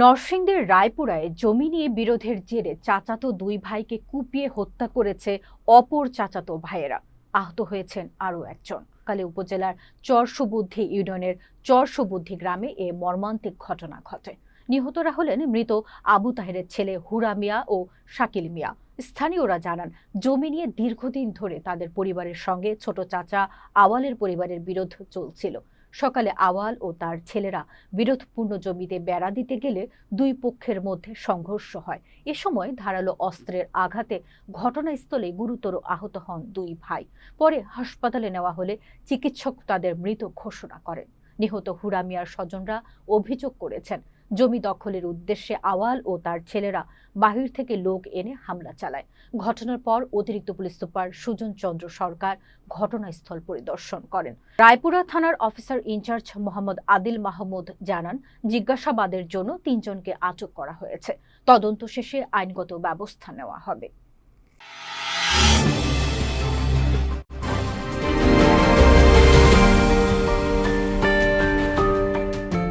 নরসিংদীর রায়পুরায় জমি নিয়ে বিরোধের জেরে চাচাতো দুই ভাইকে কুপিয়ে হত্যা করেছে অপর চাচাতো ভাইয়েরা। আহত হয়েছেন আরও একজন। কালে উপজেলার চরসুবুদ্ধি ইউনিয়নের চরসুবুদ্ধি গ্রামে এ মর্মান্তিক ঘটনা ঘটে। নিহতরা হলেন মৃত আবু তাহেরের ছেলে হুরা মিয়া ও শাকিল মিয়া। স্থানীয়রা জানান, জমি নিয়ে দীর্ঘদিন ধরে তাদের পরিবারের সঙ্গে ছোট চাচা আওয়ালের পরিবারের বিরোধ চলছিল। সকালে আওয়াল ও তার ছেলেরা বিরোধপূর্ণ জমিতে বেড়া দিতে গেলে দুই পক্ষের মধ্যে সংঘর্ষ হয়। এ সময় ধারালো অস্ত্রের আঘাতে ঘটনাস্থলে গুরুতর আহত হন দুই ভাই। পরে হাসপাতালে নেওয়া হলে চিকিৎসক তাদের মৃত ঘোষণা করেন। নিহত হুরামিয়ার স্বজনরা অভিযোগ করেছেন জমি দখলের উদ্দেশ্যে আওয়াল ও তার ছেলেরা বাহির থেকে লোক এনে হামলা চালায়। ঘটনার পর অতিরিক্ত পুলিশ সুপার সুজন চন্দ্র সরকার ঘটনাস্থল পরিদর্শন করেন। রায়পুরা থানার officer in charge Mohammad Adil Mahmud জানান, জিজ্ঞাসাবাদের জন্য তিনজনকে আটক করা হয়েছে। তদন্ত শেষে আইনগত ব্যবস্থা নেওয়া হবে।